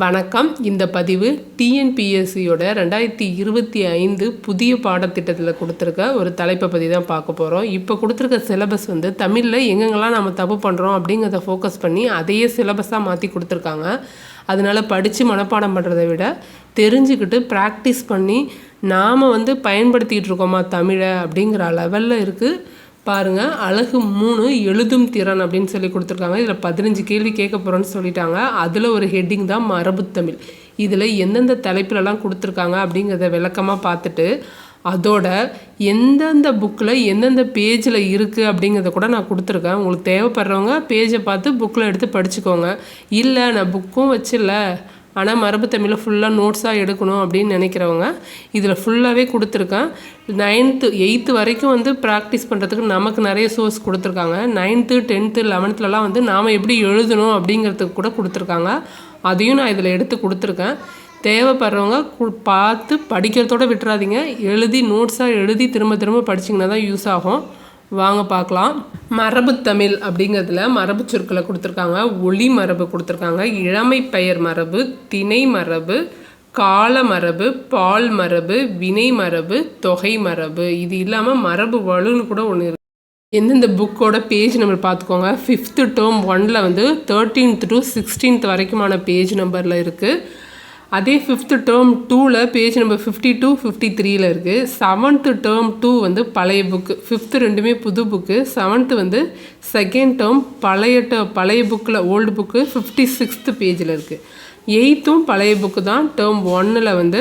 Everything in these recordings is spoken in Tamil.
வணக்கம். இந்த பதிவு டிஎன்பிஎஸ்சியோட ரெண்டாயிரத்தி இருபத்தி ஐந்து புதிய பாடத்திட்டத்தில் கொடுத்துருக்க ஒரு தலைப்பை பற்றி தான் பார்க்க போகிறோம் இப்போ கொடுத்துருக்க சிலபஸ் வந்து தமிழில் எங்கெங்கெல்லாம் நம்ம தப்பு பண்ணுறோம் அப்படிங்கிறத ஃபோக்கஸ் பண்ணி அதையே சிலபஸாக மாற்றி கொடுத்துருக்காங்க. அதனால படித்து மனப்பாடம் பண்ணுறதை விட தெரிஞ்சுக்கிட்டு ப்ராக்டிஸ் பண்ணி நாம் வந்து பயன்படுத்திகிட்டு இருக்கோமா தமிழை அப்படிங்கிற லெவலில் இருக்குது பாருங்கள் அழகு மூணு எழுதும் திறன் அப்படின்னு சொல்லி கொடுத்துருக்காங்க. இதில் பதினஞ்சு கேள்வி கேட்க போகிறோன்னு சொல்லிட்டாங்க. அதில் ஒரு ஹெட்டிங் தான் மரபுத்தமிழ் இதில் எந்தெந்த தலைப்பிலலாம் கொடுத்துருக்காங்க அப்படிங்கிறத விளக்கமாக பார்த்துட்டு அதோட எந்தெந்த புக்கில் எந்தெந்த பேஜில் இருக்குது அப்படிங்கிறத கூட நான் கொடுத்துருக்கேன். உங்களுக்கு தேவைப்படுறவங்க பேஜை பார்த்து புக்கில் எடுத்து படிச்சுக்கோங்க. இல்லை நான் புக்கும் வச்சில்ல. ஆனால் மரபு தமிழில் ஃபுல்லாக நோட்ஸாக எடுக்கணும் அப்படின்னு நினைக்கிறவங்க இதில் ஃபுல்லாகவே கொடுத்துருக்கேன். நைன்த்து எயித்து வரைக்கும் வந்து ப்ராக்டிஸ் பண்ணுறதுக்கு நமக்கு நிறைய சோர்ஸ் கொடுத்துருக்காங்க. நைன்த்து டென்த்து லெவன்த்துலலாம் வந்து நாம் எப்படி எழுதணும் அப்படிங்கிறதுக்கு கூட கொடுத்துருக்காங்க. அதையும் நான் இதில் எடுத்து கொடுத்துருக்கேன். தேவைப்படுறவங்க கு- பார்த்து படிக்கிறதோட விட்டுறாதீங்க. எழுதி நோட்ஸாக எழுதி திரும்ப திரும்ப படிச்சிங்கன்னா தான் யூஸ் ஆகும். வாங்க பார்க்கலாம். மரபு தமிழ் அப்படிங்கிறதுல மரபு சொற்களை கொடுத்துருக்காங்க. ஒளி மரபு கொடுத்துருக்காங்க. இளமை பெயர் மரபு திணை மரபு கால மரபு பால் மரபு வினை மரபு தொகை மரபு. இது இல்லாமல் மரபு வலுன்னு கூட ஒன்று இருக்கு. எந்தெந்த புக்கோட பேஜ் நம்பர் பார்த்துக்கோங்க. ஃபிஃப்த்து டேர்ம் ஒனில் வந்து தேர்ட்டீன்த் டு சிக்ஸ்டீன்த் வரைக்குமான பேஜ் நம்பரில் இருக்குது அதே ஃபிஃப்த்து டேர்ம் டூவில் page number fifty two fifty த்ரீயில் இருக்குது செவன்த்து டேர்ம் டூ வந்து பழைய புக்கு ஃபிஃப்த்து ரெண்டுமே புது புக்கு செவன்த்து வந்து செகண்ட் டேர்ம் பழைய ட பழைய புக்கில் ஓல்டு புக்கு ஃபிஃப்டி சிக்ஸ்த்து பேஜில் இருக்குது எயித்தும் பழைய புக்கு தான். டேர்ம் ஒன்னில் வந்து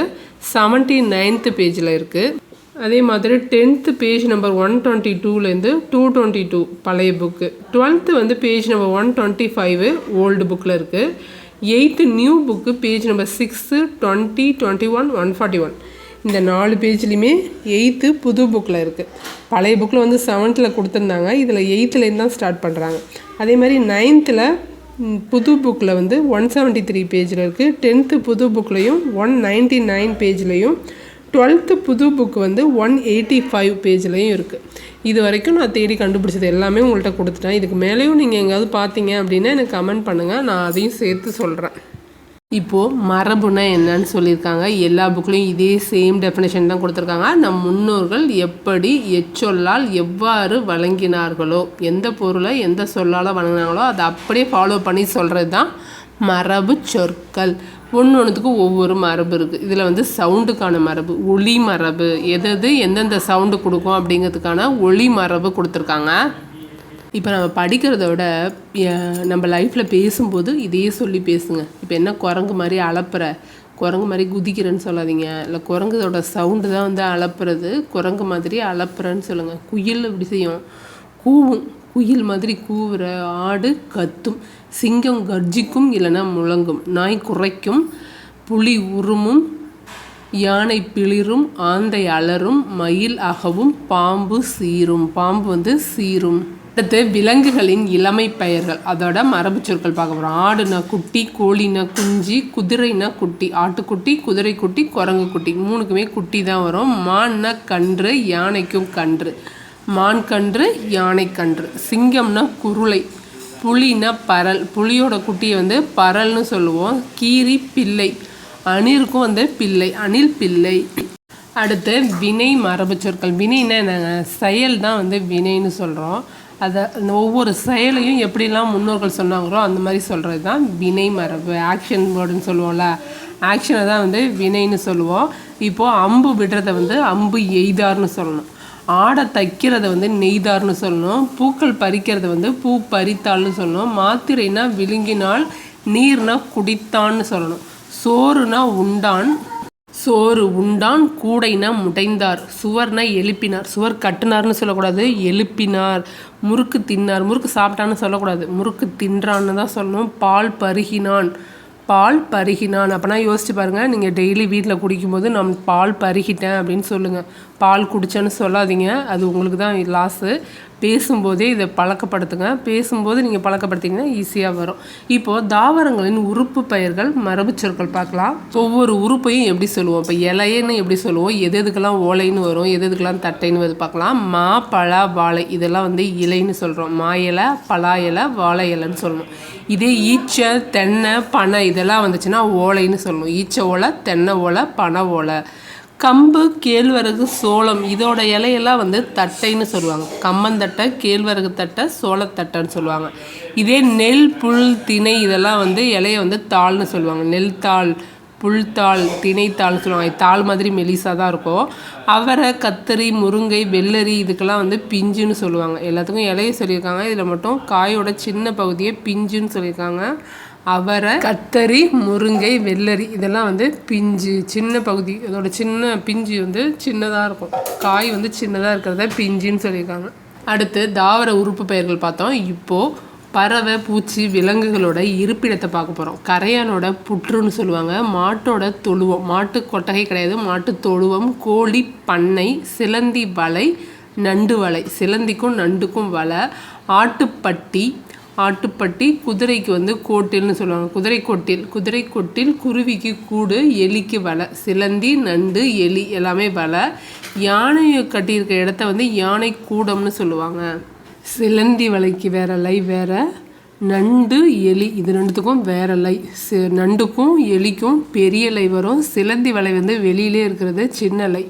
செவன்ட்டி நைன்த்து பேஜில் இருக்குது அதே மாதிரி tenth page number one twenty டூலேருந்து டூ டுவெண்ட்டி டூ பழைய புக்கு டுவெல்த்து வந்து page number one twenty five old புக்கில் இருக்குது eighth new book page number six twenty twenty one one forty one இந்த நாலு பேஜ்லேயுமே எயித்து புது புக்கில் இருக்குது பழைய புக்கில் வந்து செவன்த்தில் கொடுத்துருந்தாங்க. இதில் எயித்துலேருந்து தான் ஸ்டார்ட் பண்ணுறாங்க அதே மாதிரி நைன்த்தில் புது புக்கில் வந்து ஒன் செவன்ட்டி த்ரீ பேஜில் இருக்குது டென்த்து புது புக்லேயும் ஒன் நைன்ட்டி நைன் பேஜ்லேயும் டுவெல்த்து புது புக் வந்து ஒன் எயிட்டி ஃபைவ் பேஜ்லேயும் இருக்குது இது வரைக்கும் நான் தேடி கண்டுபிடிச்சது எல்லாமே உங்கள்கிட்ட கொடுத்துட்டேன். இதுக்கு மேலேயும் நீங்கள் எங்கேயாவது பார்த்தீங்க அப்படின்னா எனக்கு கமெண்ட் பண்ணுங்கள் நான் அதையும் சேர்த்து சொல்கிறேன் இப்போது மரபுனா என்னன்னு சொல்லியிருக்காங்க. எல்லா புக்லேயும் இதே சேம் டெஃபினேஷன் தான் கொடுத்துருக்காங்க. நம் முன்னோர்கள் எப்படி எச்சொல்லால் எவ்வாறு வழங்கினார்களோ எந்த பொருளை எந்த சொல்லால் வழங்கினாங்களோ அதை அப்படியே ஃபாலோ பண்ணி சொல்கிறது தான் மரபு சொற்கள். ஒன்று ஒன்றுத்துக்கும் ஒவ்வொரு மரபு இருக்குது இதில் வந்து சவுண்டுக்கான மரபு ஒளி மரபு எது எது எந்தெந்த சவுண்டு கொடுக்கும் அப்படிங்கிறதுக்கான ஒளி மரபு கொடுத்துருக்காங்க. இப்போ நம்ம படிக்கிறத விட நம்ம லைஃப்பில் பேசும்போது இதையே சொல்லி பேசுங்க. இப்போ என்ன குரங்கு மாதிரி அளப்புற குரங்கு மாதிரி குதிக்கிறேன்னு சொல்லாதீங்க. இல்லை குரங்குதோட சவுண்டு தான் வந்து அளப்புறது குரங்கு மாதிரி அலப்புறன்னு சொல்லுங்கள் குயில் இப்படி செய்யும். கூவும். குயில் மாதிரி கூவுற ஆடு கத்தும். சிங்கம் கர்ஜிக்கும் இல்லைன்னா முழங்கும். நாய் குறைக்கும் புலி உருமும் யானை பிளிரும் ஆந்தை அலறும் மயில் அகவும் பாம்பு சீரும். பாம்பு வந்து சீரும். அடுத்து விலங்குகளின் இளமை பெயர்கள். அதோட மரபு சொற்கள் பார்க்க போகிறோம் ஆடுனா குட்டி கோழினா குஞ்சு குதிரைனா குட்டி. ஆட்டுக்குட்டி குதிரை குட்டி குரங்கு குட்டி மூணுக்குமே குட்டி தான் வரும். மான்னா கன்று யானைக்கும் கன்று. மான் கன்று சிங்கம்னா குருளை புலினா பரல். புலியோட குட்டியை வந்து பரல்னு சொல்லுவோம். கீரி பிள்ளை. அணிலுக்கும் வந்து பிள்ளை அணில் பிள்ளை. அடுத்து வினை மரபு சொற்கள். வினைன்னா என்னங்க? செயல் தான் வந்து வினைன்னு சொல்கிறோம் அதை அந்த ஒவ்வொரு செயலையும் எப்படிலாம் முன்னோர்கள் சொன்னாங்களோ அந்த மாதிரி சொல்கிறது தான் வினை மரபு. ஆக்ஷன் வேர்டுன்னு சொல்லுவோம்ல. ஆக்ஷனை தான் வந்து வினைன்னு சொல்லுவோம். இப்போது அம்பு விடுறதை வந்து அம்பு எய்தார்னு சொல்லணும். ஆடை தைக்கிறத வந்து நெய்தார்னு சொல்லணும். பூக்கள் பறிக்கிறத வந்து பூ பறித்தாள்னு சொல்லணும். மாத்திரைனா விழுங்கினால் நீர்னா குடித்தான்னு சொல்லணும். சோறுனா உண்டான் சோறு உண்டான் கூடைனா முடைந்தார் சுவர்னா எழுப்பினார். சுவர் கட்டினார்னு சொல்லக்கூடாது எழுப்பினார். முறுக்கு தின்னார். முறுக்கு சாப்பிட்டான்னு சொல்லக்கூடாது. முறுக்கு தின்றான்னு தான் சொல்லணும். பால் பருகினான். பால் பருகினான். அப்போனா யோசிச்சு பாருங்கள் நீங்கள் டெய்லி வீட்டில் குடிக்கும்போது நான் பால் பருகிட்டேன் அப்படின்னு சொல்லுங்கள் பால் குடித்தேன்னு சொல்லாதீங்க. அது உங்களுக்கு தான் லாஸு பேசும்போதே இதை பழக்கப்படுத்துங்க. பேசும்போது நீங்கள் பழக்கப்படுத்திங்கன்னா ஈஸியாக வரும். இப்போது தாவரங்களின் உறுப்பு பெயர்கள் மரபுச்சொற்கள் பார்க்கலாம். ஒவ்வொரு உறுப்பையும் எப்படி சொல்லுவோம்? இப்போ இலையன்னு எப்படி சொல்லுவோம்? எது எதுக்கெல்லாம் ஓலைன்னு வரும்? எது எதுக்கெல்லாம் தட்டைன்னு வந்து பார்க்கலாம். மா பழா வாழை. இதெல்லாம் வந்து இலைன்னு சொல்கிறோம் மா இலை பலா இலை வாழை இலைன்னு சொல்லணும் இதே ஈச்சை தென்னை பனை இதெல்லாம் வந்துச்சுன்னா ஓலைன்னு சொல்லணும் ஈச்சை ஓலை தென்னை ஓலை பனை ஓலை. கம்பு கேழ்வரகு சோளம் இதோட இலையெல்லாம் வந்து தட்டைன்னு சொல்லுவாங்க. கம்மந்தட்டை கேழ்வரகு தட்டை சோளத்தட்டைன்னு சொல்லுவாங்க. இதே நெல் புல் திணை இதெல்லாம் வந்து இலைய வந்து தாள்னு சொல்லுவாங்க. நெல் தாள் புல்தாள் திணைத்தாள்னு சொல்லுவாங்க. தாள் மாதிரி மெலிசாக தான் இருக்கும். அவரை கத்தரி முருங்கை வெள்ளரி இதுக்கெல்லாம் வந்து பிஞ்சுன்னு சொல்லுவாங்க. எல்லாத்துக்கும் இலைய சொல்லியிருக்காங்க. இதில் மட்டும் காயோட சின்ன பகுதியை பிஞ்சுன்னு சொல்லியிருக்காங்க. அவரை கத்தரி முருங்கை வெள்ளரி இதெல்லாம் வந்து பிஞ்சு சின்ன பகுதி. அதோட சின்ன பிஞ்சு வந்து சின்னதாக இருக்கும். காய் வந்து சின்னதாக இருக்கிறத பிஞ்சுன்னு சொல்லியிருக்காங்க. அடுத்து தாவர உறுப்பு பெயர்கள் பார்த்தோம். இப்போது பறவை பூச்சி விலங்குகளோட இருப்பிடத்தை பார்க்க போகிறோம் கரையானோட புற்றுன்னு சொல்லுவாங்க. மாட்டோட தொழுவம். மாட்டு கொட்டகை கிடையாது. மாட்டு தொழுவம் கோழி பண்ணை சிலந்தி வலை நண்டு வலை. சிலந்திக்கும் நண்டுக்கும் வலை. ஆட்டுப்பட்டி ஆட்டுப்பட்டி குதிரைக்கு வந்து கோட்டில்னு சொல்லுவாங்க. குதிரை கொட்டில். குதிரை கொட்டில் குருவிக்கு கூடு எலிக்கு வலை. சிலந்தி நண்டு எலி எல்லாமே வலை. யானையை கட்டியிருக்க இடத்த வந்து யானை கூடம்னு சொல்லுவாங்க. சிலந்தி வலைக்கு வேற லை வேற. நண்டு எலி இது ரெண்டுத்துக்கும் வேற லை. சி நண்டுக்கும் எலிக்கும் பெரிய லை வரும். சிலந்தி வலை வந்து வெளியிலே இருக்கிறது சின்ன லை.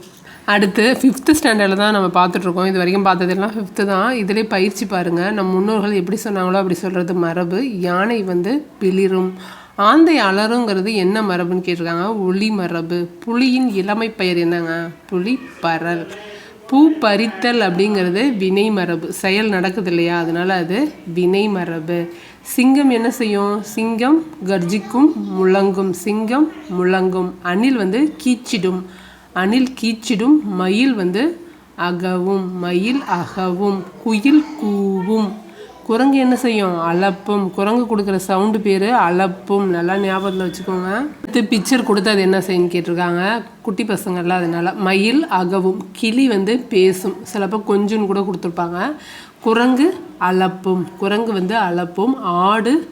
அடுத்து ஃபிஃப்த்து ஸ்டாண்டர்டில் தான் நம்ம பார்த்துட்ருக்கோம். இது வரைக்கும் பார்த்ததெல்லாம் ஃபிஃப்த்து தான். இதிலே பயிற்சி பாருங்கள் நம் முன்னோர்கள் எப்படி சொன்னாங்களோ அப்படி சொல்கிறது மரபு. யானை வந்து பிளிரும். ஆந்தை அலருங்கிறது என்ன மரபுன்னு கேட்டிருக்காங்க. ஒளி மரபு. புலியின் இளமை பெயர் என்னங்க? புலி பரல். பூ பறித்தல் அப்படிங்கிறது வினை மரபு. செயல் நடக்குது இல்லையா? அதனால் அது வினை மரபு. சிங்கம் என்ன செய்யும்? சிங்கம் கர்ஜிக்கும் முழங்கும். சிங்கம் முழங்கும். அணில் வந்து கீச்சிடும். அணில் கீச்சிடும் மயில் வந்து அகவும் மயில் அகவும் குயில் கூவும். குரங்கு என்ன செய்யும்? அலப்பும். குரங்கு கொடுக்குற சவுண்டு பேர் அலப்பும். நல்லா ஞாபகத்தில் வச்சுக்கோங்க. அடுத்து பிக்சர் கொடுத்து அது என்ன செய்யுன்னு கேட்டிருக்காங்க. குட்டி பசங்கள்லாம் அதனால மயில் அகவும் கிளி வந்து பேசும். சிலப்போ கொஞ்சம்னு கூட கொடுத்துருப்பாங்க. குரங்கு அலப்பும். குரங்கு வந்து அலப்பும். ஆடு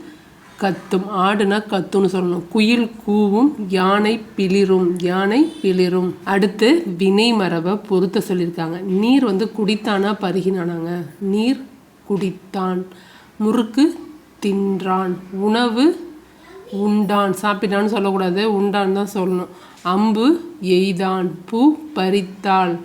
கத்தும். ஆடுனா கத்துன்னு சொல்லணும். குயில் கூவும் யானை பிளிரும் யானை பிளிரும். அடுத்து வினை மரபை பொருத்த சொல்லியிருக்காங்க. நீர் வந்து குடித்தானா பருகினானாங்க. நீர் குடித்தான். முறுக்கு தின்றான். உணவு உண்டான். சாப்பிட்டான்னு சொல்லக்கூடாது. உண்டான் தான் சொல்லணும். அம்பு எய்தான். பூ பறித்தாள்.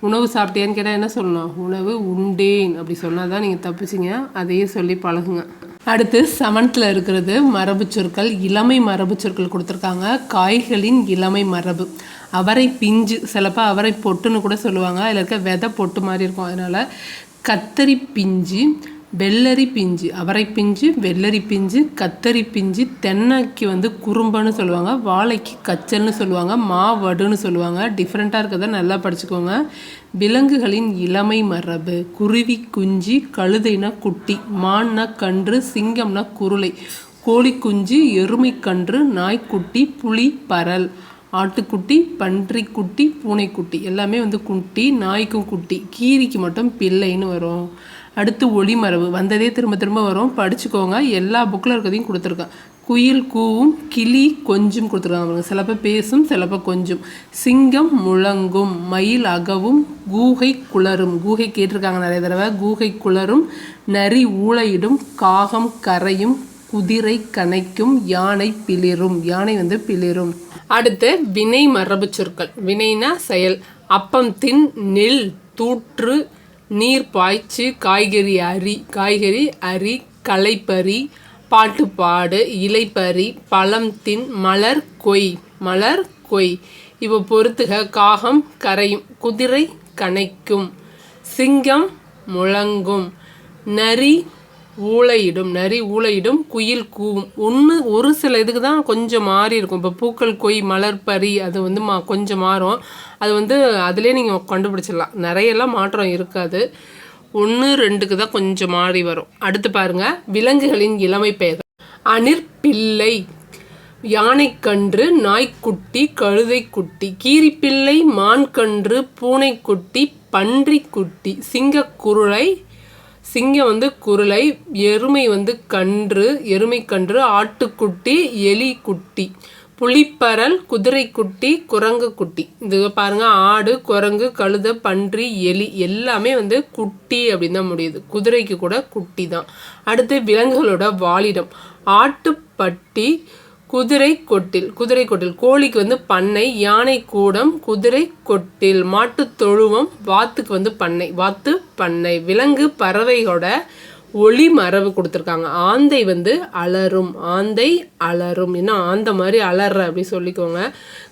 உணவு சாப்பிட்டியான்னு கேட்டால் என்ன சொல்லணும்? உணவு உண்டேன். அப்படி சொன்னால் தான் நீங்கள் தப்பிச்சிங்க. அதையே சொல்லி பழகுங்க. அடுத்து செவன்த்தில் இருக்கிறது மரபு சொற்கள். இளமை மரபு சொற்கள் கொடுத்துருக்காங்க. காய்களின் இளமை மரபு. அவரை பிஞ்சு சிலப்போ அவரை பொட்டுன்னு கூட சொல்லுவாங்க. அதில் இருக்க விதை பொட்டு மாதிரி இருக்கும். அதனால் கத்தரி பிஞ்சு வெள்ளரி பிஞ்சு அவரை பிஞ்சு வெள்ளரி பிஞ்சு கத்தரி பிஞ்சு தென்னைக்கு வந்து குறும்பன்னு சொல்லுவாங்க வாழைக்கு கச்சல்னு சொல்லுவாங்க மாவடுன்னு சொல்லுவாங்க. டிஃப்ரெண்ட்டாக இருக்கிறத நல்லா படிச்சுக்கோங்க. விலங்குகளின் இளமை மரபு குருவி குஞ்சு கழுதைனா குட்டி மான்னா கன்று சிங்கம்னா குருளை கோழி குஞ்சு எருமை கன்று நாய்க்குட்டி புலி பரல் ஆட்டுக்குட்டி பன்றிக்குட்டி பூனைக்குட்டி எல்லாமே வந்து குட்டி நாய்க்கும் குட்டி கீரிக்கு மட்டும் பிள்ளைன்னு வரும். அடுத்து ஒளிமரபு வந்ததே திரும்ப திரும்ப வரும். படிச்சுக்கோங்க. எல்லா புக்கில் இருக்கிறதையும் கொடுத்துருக்கேன். குயில் கூவும் கிளி கொஞ்சம் கொடுத்துருக்காங்க சிலப்போ பேசும் சிலப்போ கொஞ்சம். சிங்கம் முழங்கும் மயில் அகவும் கூகை குளரும். கூகை கேட்டிருக்காங்க நிறைய தடவை. கூகை குளரும் நரி ஊழையிடும் காகம் கரையும் குதிரை கனைக்கும் யானை பிளிரும். யானை வந்து பிளிரும். அடுத்து வினை மரபு சொற்கள். வினைனா செயல். அப்பம் தின் நெல் தூற்று நீர் பாய்ச்சு காய்கறி அரி காய்கறி அரி களைப்பறி பாட்டு பாடு இலைப்பறி பழம் தின் மலர் கொய் மலர் கொய். இப்போ பொறுத்துக காகம் கரையும் குதிரை கனைக்கும் சிங்கம் முழங்கும் நரி ஊளையிடும் நரி ஊளையிடும் குயில் கூவும். ஒன்று ஒரு சில இதுக்கு தான் கொஞ்சம் மாறி இருக்கும். இப்போ பூக்கள் கொய் மலர் பறி அது வந்து மா கொஞ்சம் மாறும். அது வந்து அதிலே நீங்கள் கண்டுபிடிச்சிடலாம். நிறையெல்லாம் மாற்றம் இருக்காது. ஒன்று ரெண்டுக்கு தான் கொஞ்சம் மாறி வரும். அடுத்து பாருங்கள் விலங்குகளின் இளமை பெயர் அணிற்பிள்ளை யானைக்கன்று நாய்க்குட்டி கழுதைக்குட்டி கீரிப்பிள்ளை மான்கன்று பூனைக்குட்டி பன்றிக்குட்டி சிங்கக்குருளை சிங்கம் வந்து குருளை எருமை வந்து கன்று எருமை கன்று ஆட்டுக்குட்டி எலி குட்டி குதிரைக்குட்டி குரங்கு குட்டி இது பாருங்கள் ஆடு குரங்கு கழுத பன்றி எலி எல்லாமே வந்து குட்டி அப்படின்னு தான் முடியுது. குதிரைக்கு கூட குட்டி தான். அடுத்து விலங்குகளோட வாலிடம். ஆட்டுப்பட்டி குதிரை கொட்டில் குதிரை கொட்டில் கோழிக்கு வந்து பண்ணை யானை கூடம் குதிரை கொட்டில் மாட்டு தொழுவம் வாத்துக்கு வந்து பண்ணை வாத்து பண்ணை விலங்கு பறவையோட ஒளி மரபு கொடுத்துருக்காங்க. ஆந்தை வந்து அலரும் ஆந்தை அலரும். என்ன ஆந்த மாதிரி அலற அப்படி சொல்லிக்கோங்க.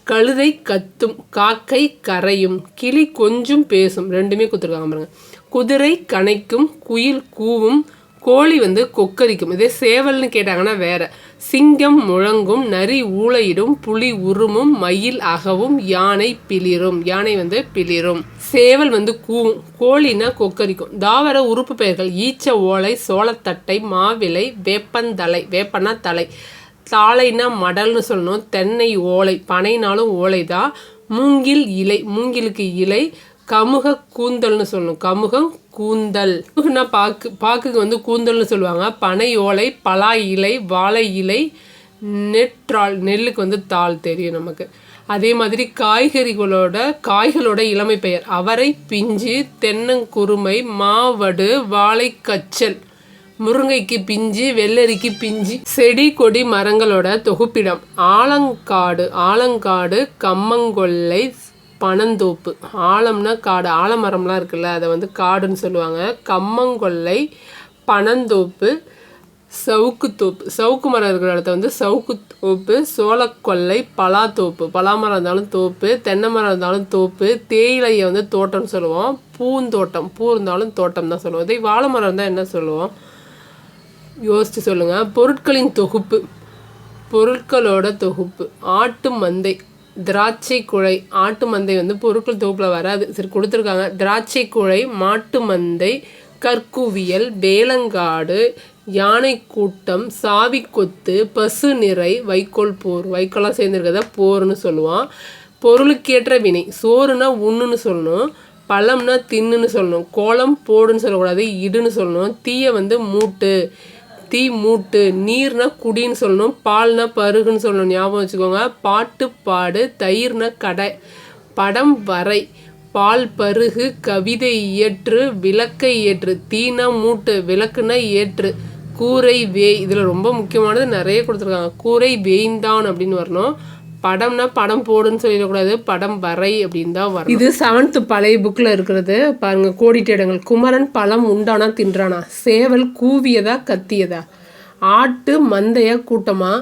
கழுதை கத்தும் காக்கை கரையும் கிளி கொஞ்சம் பேசும். ரெண்டுமே கொடுத்துருக்காங்க பாருங்க. குதிரை கனைக்கும் குயில் கூவும் கோழி வந்து கொக்கரிக்கும். இதே சேவல்னு கேட்டாங்கன்னா வேற. சிங்கம் முழங்கும் நரி ஊழையிடும் புலி உருமும் மயில் அகவும் யானை பிளிரும். யானை வந்து பிளிரும். சேவல் வந்து கூவும் கோழினா கொக்கரிக்கும். தாவர உறுப்பு பெயர்கள் ஈச்ச ஓலை சோளத்தட்டை மாவிலை வேப்பந்தலை வேப்பனா தலை. தாளைனா மடல்னு சொல்லணும். தென்னை ஓலை பனைனாலும் ஓலை தான் மூங்கில் இலை மூங்கிலுக்கு இலை கமுக கூந்தல்னு சொல்லணும். கமுகம் கூந்தல். பாக்கு பாக்குக்கு வந்து கூந்தல்னு சொல்லுவாங்க. பனை ஓலை பலா இலை வாழை இலை நெற்றாள் நெல்லுக்கு வந்து தாள் தெரியும் நமக்கு. அதே மாதிரி காய்கறிகளோட காய்களோட இளமை பெயர். அவரை பிஞ்சு தென்னங்குருமை மாவடு வாழைக்கச்சல் முருங்கைக்கு பிஞ்சு வெள்ளரிக்கு பிஞ்சு செடி கொடி மரங்களோட தொகுப்பிடம். ஆலங்காடு ஆலங்காடு கம்மங்கொல்லை பனந்தோப்பு. ஆலம்னா காடு. ஆலமரம்லாம் இருக்குல்ல அதை வந்து காடுன்னு சொல்லுவாங்க. கம்மங்கொல்லை பனந்தோப்பு சவுக்கு தோப்பு சவுக்கு மரம் இருக்கிற இடத்த வந்து சவுக்கு தோப்பு சோளக்கொல்லை பலாத்தோப்பு. பலாமரம் இருந்தாலும் தோப்பு தென்னை மரம் இருந்தாலும் தோப்பு தேயிலையை வந்து தோட்டம்னு சொல்லுவோம். பூந்தோட்டம். பூ இருந்தாலும் தோட்டம் தான் சொல்லுவோம். இதே வாழை மரம் இருந்தால் என்ன சொல்லுவோம்? யோசித்து சொல்லுங்கள் பொருட்களின் தொகுப்பு. பொருட்களோட தொகுப்பு. ஆட்டு மந்தை. திராட்சை குழை ஆட்டு மந்தை வந்து பொருட்கள் தொகுப்பில் வராது. சரி கொடுத்துருக்காங்க. திராட்சை குழை மாட்டு மந்தை கற்குவியல் வேலங்காடு யானை கூட்டம் சாவி கொத்து பசு நிறை வைக்கோல் போர். வைக்கோலாம் சேர்ந்துருக்கத போர்னு சொல்லுவான். பொருளுக்கேற்ற வினை. சோறுனா உண்ணுன்னு சொல்லணும். பழம்னா தின்னுன்னு சொல்லணும். கோலம் போடுன்னு சொல்லக்கூடாது இடுன்னு சொல்லணும். தீயை வந்து மூட்டு. தீ மூட்டு நீர்னா குடின்னு சொல்லணும் பால்னா பருகுன்னு சொல்லணும். ஞாபகம் வச்சுக்கோங்க. பாட்டு பாடு தயிர்னா கடை. படம் வரை. பால் பருகு கவிதை இயற்று விளக்கை ஏற்று தீனா மூட்டு விளக்குனா ஏற்று கூரை வேய் இதில் ரொம்ப முக்கியமானது நிறைய கொடுத்துருக்காங்க. கூரை வேய்ந்தான் அப்படின்னு வரணும். படம்னா படம் போடுன்னு சொல்லிடக்கூடாது படம் வரை அப்படின்னு தான் வரும் இது செவன்த்து பழைய புக்கில் இருக்கிறது. பாருங்க கோடிட்ட இடங்கள் குமரன் பழம் உண்டானா தின்றானா? சேவல் கூவியதா கத்தியதா? ஆட்டு மந்தைய கூட்டமா?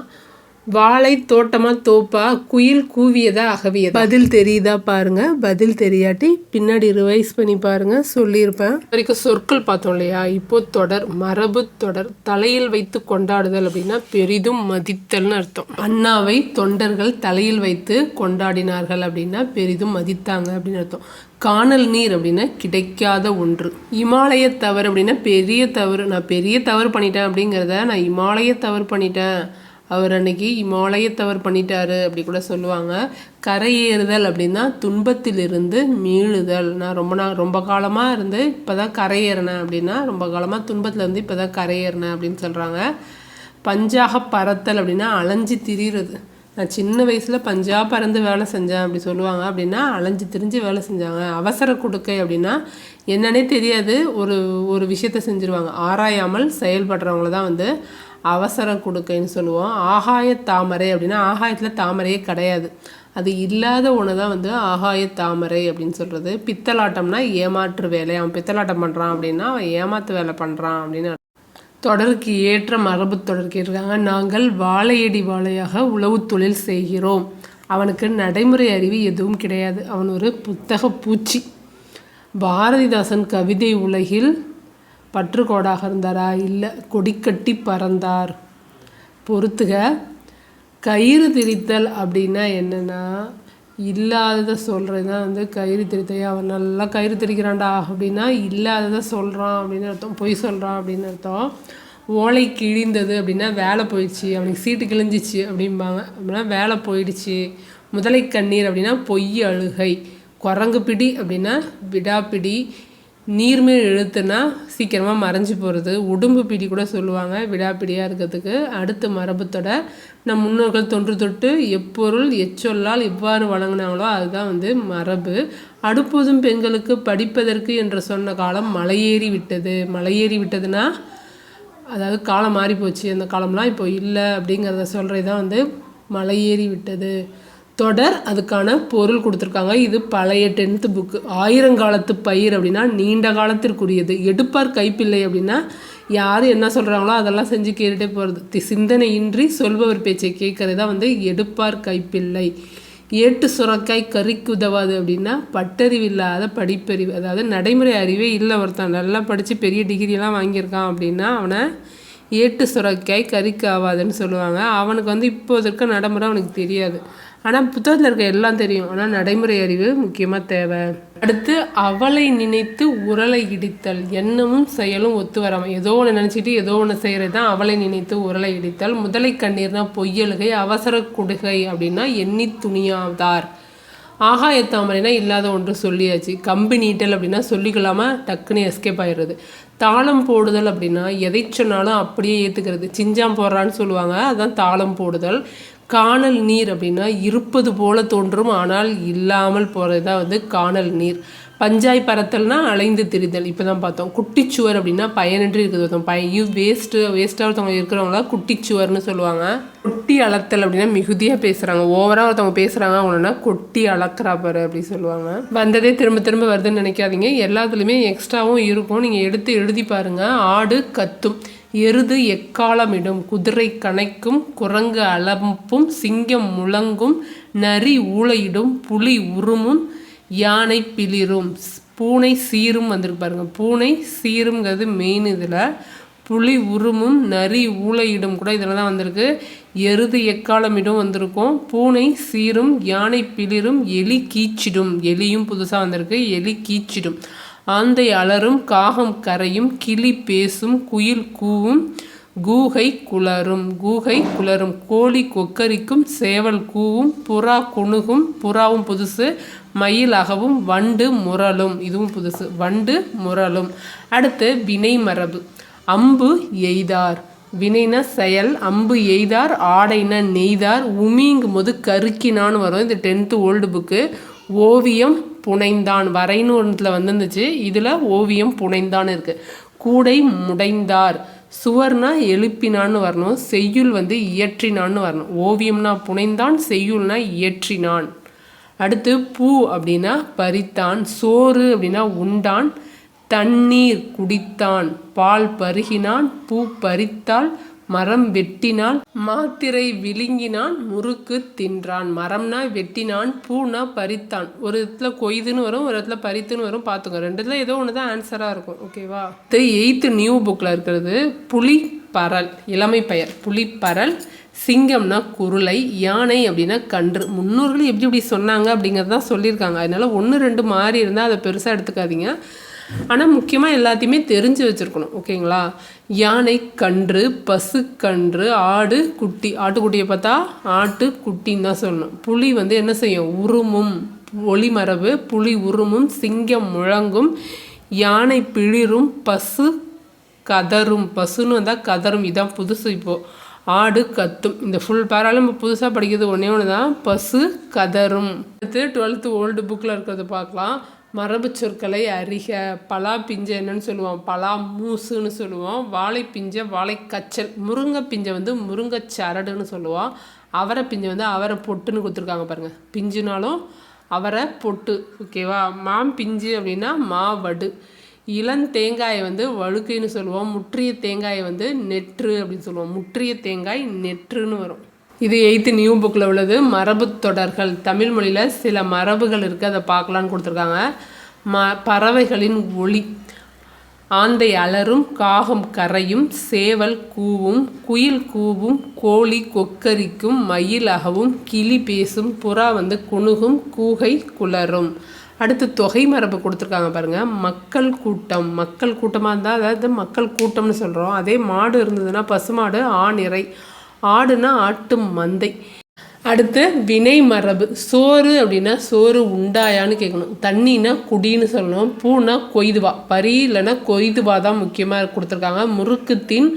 வாழை தோட்டமா தோப்பா குயில் கூவியதா அகவியதா? பதில் தெரியுதா பாருங்க. பதில் தெரியாட்டி பின்னாடி ரிவைஸ் பண்ணி பாருங்க. சொல்லியிருப்பேன். வரைக்கும் சொற்கள் பார்த்தோம் இல்லையா? இப்போ தொடர் மரபு தொடர் தலையில் வைத்து கொண்டாடுதல் அப்படின்னா பெரிதும் மதித்தல்னு அர்த்தம். அண்ணாவை தொண்டர்கள் தலையில் வைத்து கொண்டாடினார்கள் அப்படின்னா பெரிதும் மதித்தாங்க அப்படின்னு அர்த்தம். காணல் நீர் அப்படின்னா கிடைக்காத ஒன்று. இமாலய தவறு அப்படின்னா பெரிய தவறு. நான் பெரிய தவறு பண்ணிட்டேன் அப்படிங்கிறத நான் இமாலய தவறு பண்ணிட்டேன். அவர் அன்னைக்கு இமாலயத்தவர் பண்ணிட்டாரு அப்படி கூட சொல்லுவாங்க. கரையேறுதல் அப்படின்னா துன்பத்திலிருந்து மீளுதல். நான் ரொம்ப நாள் ரொம்ப காலமாக இருந்து இப்போ தான் கரையேறினேன் அப்படின்னா ரொம்ப காலமாக துன்பத்திலேருந்து இப்போ தான் கரையேறினேன் அப்படின்னு சொல்கிறாங்க பஞ்சாக பறத்தல் அப்படின்னா அலைஞ்சு திரிகிறது நான் சின்ன வயசில் பஞ்சா பறந்து வேலை செஞ்சேன் அப்படி சொல்லுவாங்க. அப்படின்னா அலைஞ்சு திரிஞ்சு வேலை செஞ்சாங்க. அவசர கொடுக்கை அப்படின்னா என்னன்னே தெரியாது. ஒரு ஒரு விஷயத்த செஞ்சுருவாங்க. ஆராயாமல் செயல்படுறவங்கள தான் வந்து அவசரம் கொடுக்கைன்னு சொல்லுவோம். ஆகாய தாமரை அப்படின்னா ஆகாயத்தில் தாமரையே கிடையாது. அது இல்லாத ஒன்று தான் வந்து ஆகாய தாமரை அப்படின்னு சொல்கிறது பித்தலாட்டம்னா ஏமாற்று வேலை. அவன் பித்தலாட்டம் பண்ணுறான் அப்படின்னா அவன் ஏமாத்து வேலை பண்ணுறான் அப்படின்னு தொடருக்கு ஏற்ற மரபு தொடர் கேட்டிருக்காங்க. நாங்கள் வாழையடி வாழையாக உழவு தொழில் செய்கிறோம். அவனுக்கு நடைமுறை அறிவு எதுவும் கிடையாது. அவன் ஒரு புத்தக பூச்சி. பாரதிதாசன் கவிதை உலகில் பற்றுக்கோடாக இருந்தாரா? இல்லை கொடிக்கட்டி பறந்தார். பொறுத்துக கயிறு திரித்தல் அப்படின்னா என்னென்னா இல்லாததை சொல்கிறது தான் வந்து கயிறு திரித்தையா அவன் நல்லா கயிறு திரிக்கிறான்டா அப்படின்னா இல்லாததை சொல்கிறான் அப்படின்னு அர்த்தம். பொய் சொல்கிறான் அப்படின்னு அர்த்தம். ஓலை கிழிந்தது அப்படின்னா வேலை போயிடுச்சு. அவனுக்கு சீட்டு கிழிஞ்சிச்சு அப்படிம்பாங்க. அப்படின்னா வேலை போயிடுச்சு. முதலை கண்ணீர் அப்படின்னா பொய் அழுகை. குரங்கு பிடி அப்படின்னா விடாப்பிடி. நீர்மேல் இழுத்துனா சீக்கிரமாக மறைஞ்சு போகிறது உடம்பு பிடி கூட சொல்லுவாங்க விடாப்பிடியாக இருக்கிறதுக்கு. அடுத்த மரபத்தோட நம் முன்னோர்கள் தொன்று தொட்டு எப்பொருள் எச்சொல்லால் எவ்வாறு வழங்கினாங்களோ அதுதான் வந்து மரபு. அடுப்பதும் பெண்களுக்கு படிப்பதற்கு என்று சொன்ன காலம் மலையேறி விட்டது. மலையேறி விட்டதுன்னா அதாவது காலம் மாறி போச்சு அந்த காலம்லாம் இப்போ இல்லை அப்படிங்கிறத சொல்கிறது தான் வந்து மலையேறி விட்டது. தொடர் அதுக்கான பொருள் கொடுத்துருக்காங்க. இது பழைய டென்த்து புக்கு ஆயிரங்காலத்து பயிர் அப்படின்னா நீண்ட காலத்திற்குரியது. எடுப்பார் கைப்பிள்ளை அப்படின்னா யார் என்ன சொல்கிறாங்களோ அதெல்லாம் செஞ்சு கேட்டுகிட்டே போகிறது சிந்தனையின்றி சொல்பவர் பேச்சை கேட்கறது தான் வந்து எடுப்பார் கைப்பிள்ளை. ஏட்டு சுரக்காய் கறிக்கு உதவாது அப்படின்னா பட்டறிவு இல்லாத படிப்பறிவு. அதாவது நடைமுறை அறிவே இல்லை ஒருத்தன். நல்லா படித்து பெரிய டிகிரியெல்லாம் வாங்கியிருக்கான் அப்படின்னா அவனை ஏட்டு சுரக்காய் கறிக்கு ஆகாதுன்னு சொல்லுவாங்க. அவனுக்கு வந்து இப்போது நடைமுறை அவனுக்கு தெரியாது. ஆனால் புத்தகத்தில் இருக்க எல்லாம் தெரியும். ஆனால் நடைமுறை அறிவு முக்கியமாக தேவை. அடுத்து அவளை நினைத்து உரலை இடித்தல். எண்ணமும் செயலும் ஒத்து வராமல் ஏதோ ஒன்று நினச்சிட்டு ஏதோ ஒன்று செய்கிறது தான் அவளை நினைத்து உரலை இடித்தல். முதலை கண்ணீர்னா பொய்யலுகை அவசர குடுகை அப்படின்னா எண்ணி துணியாதார். ஆகாயத்தாமரைனா இல்லாத ஒன்று சொல்லியாச்சு. கம்பி நீட்டல் அப்படின்னா சொல்லிக்கலாமல் டக்குன்னு எஸ்கேப் ஆயிடுறது. தாளம் போடுதல் அப்படின்னா எதை சொன்னாலும் அப்படியே ஏற்றுக்கிறது சிஞ்சாம் போடுறான்னு சொல்லுவாங்க. அதுதான் தாளம் போடுதல். காணல் நீர் அப்படின்னா இருப்பது போல தோன்றும் ஆனால் இல்லாமல் போகிறது தான் வந்து காணல் நீர். பஞ்சாய் பறத்தல்னா அலைந்து திரிதல் இப்போ தான் பார்த்தோம். குட்டிச்சுவர் அப்படின்னா பயனின்றி இருக்குது. ஒருத்தவங்க பய வேஸ்ட்டு வேஸ்ட்டாக ஒருத்தவங்க இருக்கிறவங்களா குட்டிச்சுவர்னு சொல்லுவாங்க. கொட்டி அளத்தல் அப்படின்னா மிகுதியாக பேசுகிறாங்க ஓவராக ஒருத்தவங்க பேசுகிறாங்க அவங்கன்னா கொட்டி அளக்கிறா பாரு அப்படி சொல்லுவாங்க. வந்ததே திரும்ப திரும்ப வருதுன்னு நினைக்காதீங்க. எல்லாத்துலேயுமே எக்ஸ்ட்ராவும் இருக்கும். நீங்கள் எடுத்து எழுதி பாருங்கள் ஆடு கத்தும். எருது எக்காலமிடும் குதிரை கணைக்கும் குரங்கு அலம்பும் சிங்கம் முழங்கும் நரி ஊளையிடும் புலி உருமும் யானை பிளிரும். பூனை சீரும் வந்திருக்கு பாருங்க. பூனை சீருங்கிறது மெயின் இதில். புலி உருமும் நரி ஊளையிடும் கூட இதில் தான் வந்திருக்கு. எருது எக்காலமிடும் வந்திருக்கும். பூனை சீரும் யானை பிளிரும் எலி கீச்சிடும். எலியும் புதுசாக வந்திருக்கு. எலி கீச்சிடும். ஆந்தை அலரும் காகம் கரையும் கிளி பேசும் குயில் கூவும் கூகை குளரும் கூகை குளரும் கோழி கொக்கரிக்கும் சேவல் கூவும் புறா குணுகும் புறாவும் புதுசு மயிலாகவும் வண்டு முரலும் இதுவும் புதுசு வண்டு முரலும். அடுத்து வினை மரபு. அம்பு எய்தார். வினைன செயல் அம்பு எய்தார் ஆடைன நெய்தார் உமிங்கும் போது கருக்கினான்னு வரும் இது டென்த்து ஓல்டு புக்கு ஓவியம் புனைந்தான். வரைன்னு ஒன்றில் வந்துருந்துச்சு. இதில் ஓவியம் புனைந்தான் இருக்குது கூடை முடைந்தார். சுவர்னா எழுப்பினான்னு வரணும். செய்யுள் வந்து இயற்றினான்னு வரணும். ஓவியம்னா புனைந்தான் செய்யுள்னா இயற்றினான். அடுத்து பூ அப்படின்னா பறித்தான். சோறு அப்படின்னா உண்டான். தண்ணீர் குடித்தான். பால் பருகினான். பூ பறித்தால் மரம் வெட்டினால் மாத்திரை விழுங்கினான் முறுக்கு தின்றான். மரம்னா வெட்டினான் பூனா பறித்தான். ஒரு இடத்துல கொய்துன்னு வரும் ஒரு இடத்துல பறித்துன்னு வரும் பார்த்துக்கோ. ரெண்டுத்துல ஏதோ ஒன்று தான் ஆன்சராக இருக்கும் ஓகேவா இது எயித்து நியூ புக்கில் இருக்கிறது புலி பரல் இளமை பெயர். புலிப்பரல் சிங்கம்னா குருளை யானை அப்படின்னா கன்று. முன்னோர்கள் எப்படி இப்படி சொன்னாங்க அப்படிங்கிறது தான் சொல்லியிருக்காங்க. அதனால ஒன்று ரெண்டு மாறி இருந்தால் அதை பெருசாக எடுத்துக்காதீங்க. ஆனால் முக்கியமாக எல்லாத்தையுமே தெரிஞ்சு வச்சுருக்கணும் ஓகேங்களா? யானை கன்று பசு கன்று ஆடு குட்டி. ஆட்டுக்குட்டியை பார்த்தா ஆட்டு குட்டின்னு தான் சொல்லணும். புலி வந்து என்ன செய்யும்? உருமும். ஒளிமரபு புலி உருமும் சிங்கம் முழங்கும் யானை பிளிரும் பசு கதரும். பசுன்னு வந்தால் கதரும். இதான் புதுசு இப்போது ஆடு கத்தும். இந்த ஃபுல் பேராலும் நம்ம புதுசாக படிக்கிறது ஒன்றே ஒன்று தான் பசு கதரும். அடுத்து டுவெல்த்து ஓல்டு புக்கில் இருக்கிறத பார்க்கலாம். மரபு சொற்களை அறிக. பலா பிஞ்சை என்னன்னு சொல்லுவோம். பலா மூசுன்னு சொல்லுவோம். வாழை பிஞ்சை வாழை கச்சல் முருங்கை பிஞ்சை வந்து முருங்கை சரடுன்னு சொல்லுவோம். அவரை பிஞ்சை வந்து அவரை பொட்டுன்னு கொடுத்துருக்காங்க பாருங்கள் பிஞ்சுனாலும் அவரை பொட்டு. ஓகேவா மாம் பிஞ்சு அப்படின்னா மாவடு. இளந்தேங்காயை வந்து வழுக்கைன்னு சொல்லுவோம். முற்றிய தேங்காயை வந்து நெற்று அப்படின்னு சொல்லுவோம். முற்றிய தேங்காய் நெற்றுன்னு வரும். இது எயித்து நியூ புக்கில் உள்ளது. மரபு தொடர்கள். தமிழ் மொழியில் சில மரபுகள் இருக்குது அதை பார்க்கலான்னு கொடுத்துருக்காங்க. ம பறவைகளின் ஒளி. ஆந்தை அலரும் காகம் கரையும் சேவல் கூவும் குயில் கூவும் கோழி கொக்கரிக்கும் மயில் அகவும் கிளி பேசும் புறா வந்து குணுகும் கூகை குளரும். அடுத்து தொகை மரபு கொடுத்துருக்காங்க பாருங்கள் மக்கள் கூட்டம். மக்கள் கூட்டமாக இருந்தால் அதாவது மக்கள் கூட்டம்னு சொல்கிறோம் அதே மாடு இருந்ததுன்னா பசுமாடு ஆணிறை. ஆடுனா ஆட்டு மந்தை. அடுத்து வினை மரபு. சோறு அப்படின்னா சோறு உண்டாயான்னு கேட்கணும். தண்ணினா குடின்னு சொல்லணும். பூனா கொய்துவா. பரி இல்லைன்னா கொய்துவா தான் முக்கியமாக கொடுத்துருக்காங்க. முறுக்குத்தின்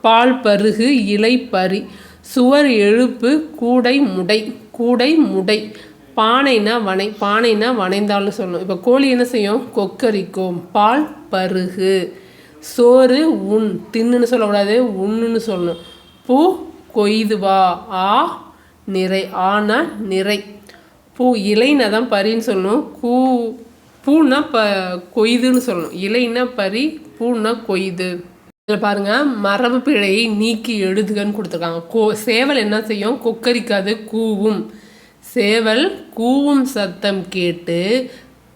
பால் பருகு இலை பரி சுவர் எழுப்பு கூடை முடை. கூடை முடை. பானைனா வனை. பானைனா வனைந்தாலும் சொல்லணும். இப்போ கோழி என்ன செய்யும்? கொக்கரிக்கும். பால் பருகு. சோறு உண். தின்னுன்னு சொல்லக்கூடாது உண்ணுன்னு சொல்லணும். பூ கொய்துவா? ஆ நிறை ஆனா நிறை. பூ இலைனா தான் பரின்னு சொல்லணும் கூ பூனா ப கொய்துன்னு சொல்லணும் இலைனா பரி பூனா கொய்து. இதில் பாருங்கள் மரபு பிழையை நீக்கி எழுதுகன்னு கொடுத்துருக்காங்க. கோ சேவல் என்ன செய்யும்? கொக்கரிக்காது கூவும். சேவல் கூவும் சத்தம் கேட்டு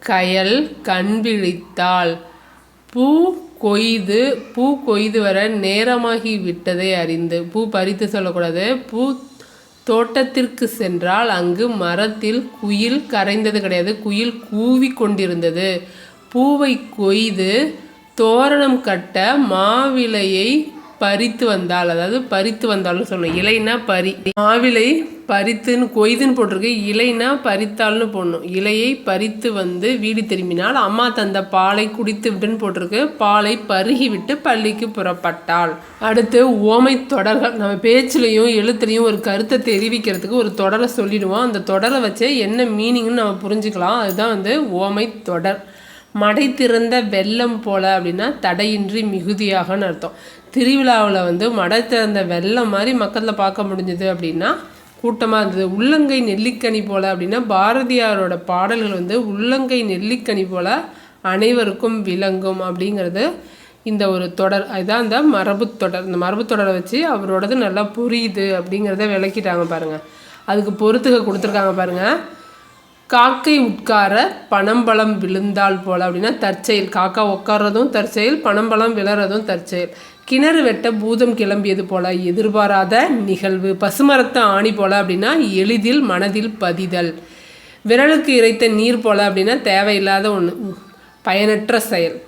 கயல் கண் விழித்தாள் பூ கொய்து பூ கொய்து வர நேரமாகி விட்டதை அறிந்து பூ பறித்து சொல்லக்கூடாது பூ தோட்டத்திற்கு சென்றால் அங்கு மரத்தில் குயில் கரைந்தது கிடையாது குயில் கூவி கொண்டிருந்தது. பூவை கொய்து தோரணம் கட்ட மாவிலையை பறித்து வந்தால் அதாவது பறித்து வந்தால்னு சொல்லணும். இலைனா பறி. மாவிலை பறித்துன்னு கொய்துன்னு போட்டிருக்கு. இலைனா பறித்தால்னு போடணும். இலையை பறித்து வந்து வீடு திரும்பினால் அம்மா தந்த பாலை குடித்து விட்டுன்னு போட்டிருக்கு. பாலை பருகி விட்டு பள்ளிக்கு புறப்பட்டாள். அடுத்து ஓமை தொடர்கள். நம்ம பேச்சுலையும் எழுத்துலையும் ஒரு கருத்தை தெரிவிக்கிறதுக்கு ஒரு தொடரை சொல்லிடுவோம். அந்த தொடரை வச்சு என்ன மீனிங்னு நம்ம புரிஞ்சுக்கலாம். அதுதான் வந்து ஓமை தொடர். மடை திறந்த வெள்ளம் போல அப்படின்னா தடையின்றி மிகுதியாகன்னு அர்த்தம். திருவிழாவில் வந்து மடத்திறந்த வெள்ளம் மாதிரி மக்களில் பார்க்க முடிஞ்சது அப்படின்னா கூட்டமாக இருந்தது. உள்ளங்கை நெல்லிக்கனி போல் அப்படின்னா பாரதியாரோட பாடல்கள் வந்து உள்ளங்கை நெல்லிக்கனி போல் அனைவருக்கும் விளங்கும் அப்படிங்கிறது இந்த ஒரு தொடர். அதுதான் இந்த மரபு தொடர். இந்த மரபு தொடரை வச்சு அவரோடது நல்லா புரியுது அப்படிங்கிறத விளக்கிட்டாங்க பாருங்கள் அதுக்கு பொறுத்துக கொடுத்துருக்காங்க பாருங்கள் காக்கை உட்கார பனம்பழம் விழுந்தால் போல் அப்படின்னா தற்செயல். காக்கா உட்கார்றதும் தற்செயல் பனம்பழம் விழறதும் தற்செயல். கிணறு வெட்ட பூதம் கிளம்பியது போல எதிர்பாராத நிகழ்வு. பசுமரத்த ஆணி போல அப்படின்னா எளிதில் மனதில் பதிதல். விரலுக்கு இறைத்த நீர் போல அப்படின்னா தேவையில்லாத ஒன்று பயனற்ற செயல்.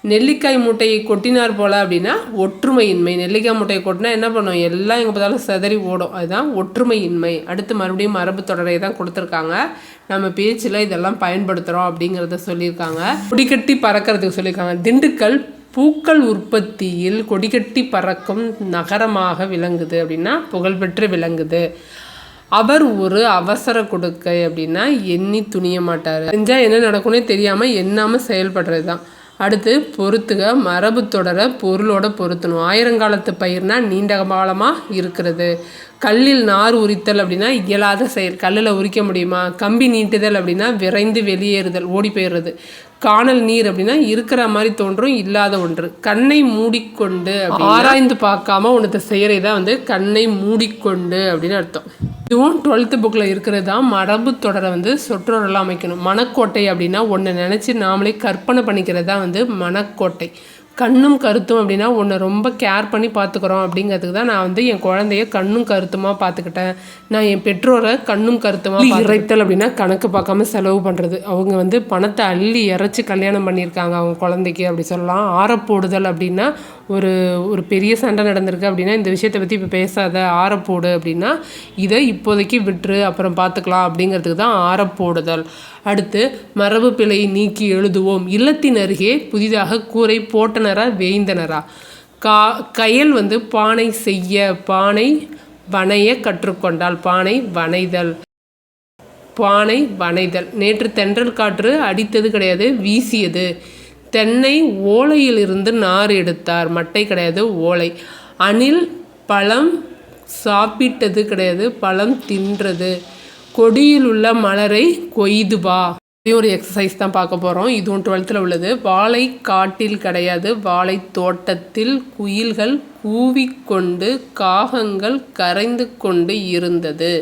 நெல்லிக்காய் மூட்டையை கொட்டினார் போல் அப்படின்னா ஒற்றுமையின்மை. நெல்லிக்காய் மூட்டையை கொட்டினா என்ன பண்ணும்? எல்லாம் எங்கே பார்த்தாலும் சிதறி ஓடும். அதுதான் ஒற்றுமையின்மை. அடுத்து மறுபடியும் மரபு தொடரை தான் கொடுத்துருக்காங்க. நம்ம பேச்சில் இதெல்லாம் பயன்படுத்துகிறோம் அப்படிங்கிறத சொல்லியிருக்காங்க. முடிக்கட்டி பறக்கிறதுக்கு சொல்லியிருக்காங்க. திண்டுக்கல் பூக்கள் உற்பத்தியில் கொடிகட்டி பறக்கும் நகரமாக விளங்குது அப்படின்னா புகழ்பெற்று விளங்குது. அவர் ஒரு அவசர கொடுக்கை அப்படின்னா எண்ணி துணிய மாட்டார். செஞ்சால் என்ன நடக்கும்னே தெரியாமல் எண்ணாமல் செயல்படுறது தான் அடுத்து பொறுத்துக மரபு தொடர பொருளோட பொருத்தணும். ஆயிரங்காலத்து பயிர்னா நீண்ட காலமாக இருக்கிறது. கல்லில் நார் உரித்தல் அப்படின்னா இயலாத செயல். கல்லில் உரிக்க முடியுமா? கம்பி நீட்டுதல் அப்படின்னா விரைந்து வெளியேறுதல் ஓடி போயிடுறது. காணல் நீர் அப்படின்னா இருக்கிற மாதிரி தோன்றும் இல்லாத ஒன்று. கண்ணை மூடிக்கொண்டு ஆராய்ந்து பார்க்காம உனத்த செய்கிறதா தான் வந்து கண்ணை மூடிக்கொண்டு அப்படின்னு அர்த்தம். இதுவும் டுவெல்த்து புக்கில் இருக்கிறது தான் மரபு தொடரை வந்து சொற்றொடரெல்லாம் அமைக்கணும். மனக்கோட்டை அப்படின்னா ஒன்று நினச்சி நாமளே கற்பனை பண்ணிக்கிறது தான் வந்து மனக்கோட்டை. கண்ணும் கருத்தும் அப்படின்னா உன்னை ரொம்ப கேர் பண்ணி பார்த்துக்குறோம் அப்படிங்கிறதுக்கு தான் நான் வந்து என் குழந்தைய கண்ணும் கருத்துமாக பார்த்துக்கிட்டேன். நான் என் பெற்றோரை கண்ணும் கருத்துமாக இறைத்தல் அப்படின்னா கணக்கு பார்க்காம செலவு பண்ணுறது அவங்க வந்து பணத்தை அள்ளி இறைச்சி கல்யாணம் பண்ணியிருக்காங்க அவங்க குழந்தைக்கு அப்படி சொல்லலாம். ஆரப்போடுதல் அப்படின்னா ஒரு ஒரு பெரிய சண்டை நடந்திருக்கு அப்படின்னா இந்த விஷயத்தை பற்றி இப்போ பேசாத ஆரப்போடு அப்படின்னா இதை இப்போதைக்கு விட்டுரு அப்புறம் பார்த்துக்கலாம் அப்படிங்கிறதுக்கு தான் ஆரப்போடுதல் அடுத்து மரபு பிழையை நீக்கி எழுதுவோம். இல்லத்தின் அருகே புதிதாக கூரை போட்டனரா வேய்ந்தனரா? கா கயல் வந்து பானை செய்ய பானை வனைய கற்றுக்கொண்டால் பானை வனைதல் பானை வனைதல் நேற்று தென்றல் காற்று அடித்தது கிடையாது வீசியது. தென்னை ஓலையிலிருந்து நார் எடுத்தார். மட்டை கிடையாது ஓலை. அணில் பழம் சாப்பிட்டது கிடையாது பழம் தின்றது. கொடியில் உள்ள மலரை கொய்துபா இதே ஒரு எக்ஸசைஸ் தான் பார்க்க போகிறோம் இதுவும் டுவெல்த்தில் உள்ளது. வாழை காட்டில் கிடையாது வாழை தோட்டத்தில் குயில்கள் கூவிக்கொண்டு காகங்கள் கரைந்து கொண்டு இருந்தது.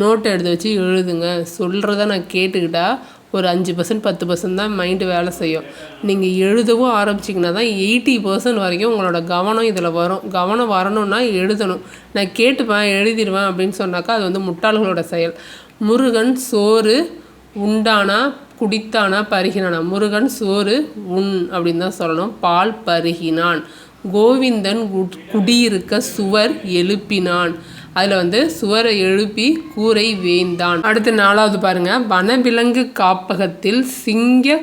நோட்டை எடுத்து வச்சு எழுதுங்க. சொல்கிறத நான் கேட்டுக்கிட்டால் ஒரு அஞ்சு பர்சன்ட் பத்து பர்சன்ட் தான் மைண்டு வேலை செய்யும். நீங்கள் எழுதவும் ஆரம்பிச்சிங்கன்னா தான் எயிட்டி பர்சன்ட் வரைக்கும் உங்களோட கவனம் இதில் வரும். கவனம் வரணும்னா எழுதணும். நான் கேட்டுப்பேன் எழுதிடுவேன் அப்படின்னு சொன்னாக்கா அது வந்து முட்டாள்களோட செயல். முருகன் சோறு உண்டானா குடித்தானா பருகினானா? முருகன் சோறு உண் அப்படின்னு தான் சொல்லணும். பால் பருகினான். கோவிந்தன் குட்- குடியிருக்க சுவர் எழுப்பினான். அதில் வந்து சுவரை எழுப்பி கூரை வேந்தான். அடுத்து நாலாவது பாருங்க. வனவிலங்கு காப்பகத்தில் சிங்க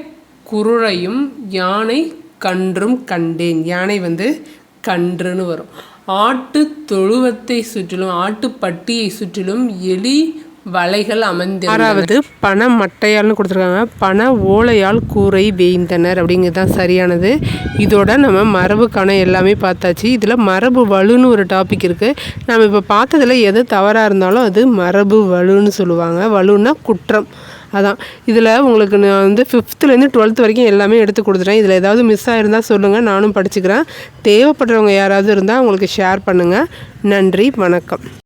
குருளையும் யானை கன்றும் கண்டேன். யானை வந்து கன்றுன்னு வரும். ஆட்டு தொழுவத்தை சுற்றிலும் ஆட்டுப்பட்டியை சுற்றிலும் எலி வலைகள் அமைந்து ஆறாவது பண மட்டையால்னு கொடுத்துருக்காங்க. பண ஓலையால் கூரை வேய்ந்தனர் அப்படிங்கிறது தான் சரியானது. இதோட நம்ம மரபுக்கான எல்லாமே பார்த்தாச்சு. இதில் மரபு வலுன்னு ஒரு டாபிக் இருக்குது நம்ம இப்போ பார்த்ததுல எது தவறாக இருந்தாலும் அது மரபு வலுன்னு சொல்லுவாங்க. வலுன்னா குற்றம். அதான். இதில் உங்களுக்கு நான் வந்து ஃபிஃப்த்துலேருந்து டுவெல்த் வரைக்கும் எல்லாமே எடுத்து கொடுத்துட்டேன். இதில் ஏதாவது மிஸ் ஆகிருந்தால் சொல்லுங்கள் நானும் படிச்சுக்கிறேன். தேவைப்படுறவங்க யாராவது இருந்தால் உங்களுக்கு ஷேர் பண்ணுங்கள் நன்றி. வணக்கம்.